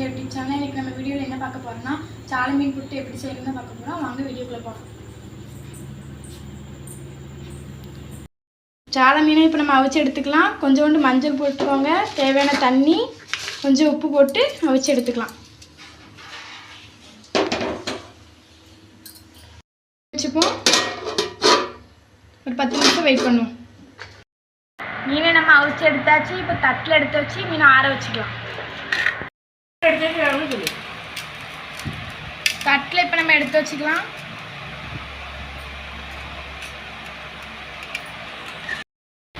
YouTube channel இன்னைக்கு நம்ம வீடியோவில் என்ன பார்க்க போறோம்னா சாலை மீன் புட்டு எப்படி செய்யணும்னு பார்க்க போகிறோம் வாங்க வீடியோக்குள்ளே போகலாம் சாலை மீனை இப்போ நம்ம அவிச்சு எடுத்துக்கலாம். கொஞ்சோண்டு மஞ்சள் போட்டுக்கோங்க. தேவையான தண்ணி கொஞ்சம் உப்பு போட்டு அவிச்சு எடுத்துக்கலாம். வச்சுப்போம். ஒரு பத்து நிமிஷம் வெயிட் பண்ணுவோம். மீனை நம்ம அவிச்சு எடுத்தாச்சு. இப்போ தட்டில் எடுத்து வச்சு மீனை ஆற வச்சுக்கலாம். தட்டில் இப்போ நம்ம எடுத்து வச்சுக்கலாம்.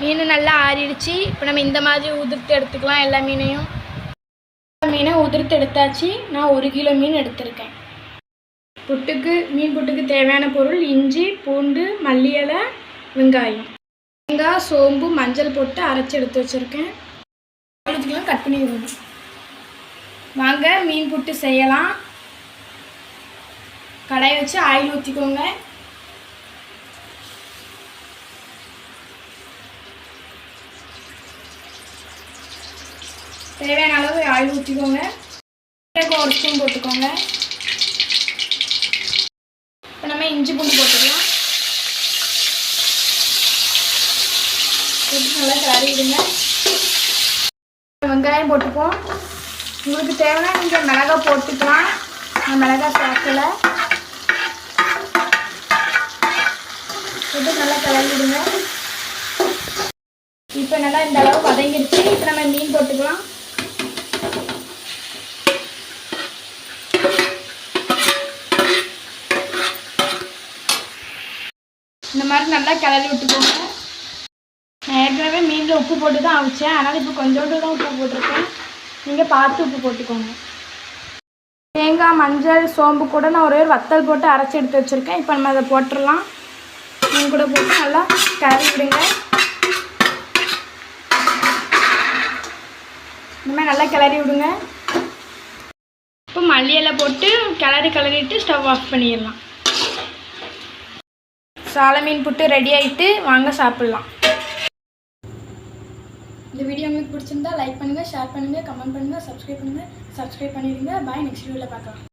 மீன் நல்லா ஆறிடுச்சு. இப்போ நம்ம இந்த மாதிரி உதிர்த்து எடுத்துக்கலாம் எல்லா மீனையும். மீனை உதிர்த்து எடுத்தாச்சு. நான் ஒரு கிலோ மீன் எடுத்திருக்கேன். புட்டுக்கு மீன் புட்டுக்கு தேவையான பொருள் இஞ்சி பூண்டு மல்லி இலை வெங்காயம். தேங்காய் சோம்பு மஞ்சள் போட்டு அரைச்சி எடுத்து வச்சுருக்கேன். எடுத்துக்கலாம் கட் பண்ணி வாங்க மீன் புட்டு செய்யலாம். கடையை வச்சு ஆயில் ஊற்றிக்கோங்க தேவையான அளவு ஆயில் ஊற்றிக்கோங்க ஒரு ஸ்பூன் போட்டுக்கோங்க. இப்போ நம்ம இஞ்சி பூண்டு போட்டுக்கலாம். நல்லா கிளறி விடுங்க வெங்காயம் போட்டுப்போம். உங்களுக்கு தேவைன்னா நீங்கள் மிளகா போட்டுக்கலாம். நான் மிளகா சேர்க்கல. போட்டு நல்லா கிளறி விடுங்க இப்போ நல்லா இந்த அளவு வதங்கிடுச்சு. இப்போ நம்ம மீன் போட்டுக்கலாம். இந்த மாதிரி நல்லா கிளறி விட்டுக்கோங்க. நான் ஏற்கனவே மீனில் உப்பு போட்டு தான் அவிச்சேன். அதனால் இப்போ கொஞ்சோண்டு தான் உப்பு போட்டிருக்கேன். நீங்கள் பார்த்து உப்பு போட்டுக்கோங்க. தேங்காய் மஞ்சள் சோம்பு கூட நான் ஒரே ஒரு வத்தல் போட்டு அரைச்சி எடுத்து வச்சுருக்கேன். இப்போ நம்ம அதை போட்டுடலாம். மீன் கூட போட்டு நல்லா கிளறி விடுங்க. இந்த மாதிரி நல்லா கிளறி விடுங்க. இப்போ மல்லி போட்டு கிளறி கிளறிட்டு ஸ்டவ் ஆஃப் பண்ணிடலாம். சால மீன் புட்டு ரெடி ஆகிட்டு வாங்க சாப்பிட்லாம். இந்த வீடியோ உங்களுக்கு பிடிச்சிருந்தா லைக் பண்ணுங்கள் ஷேர் பண்ணுங்கள் கமெண்ட் பண்ணுங்கள் சப்ஸ்கிரைப் பண்ணுங்கள் சப்ஸ்கிரைப் பண்ணிடுங்க. பாய் நெக்ஸ்ட் வீடியோவில் பார்க்கலாம்.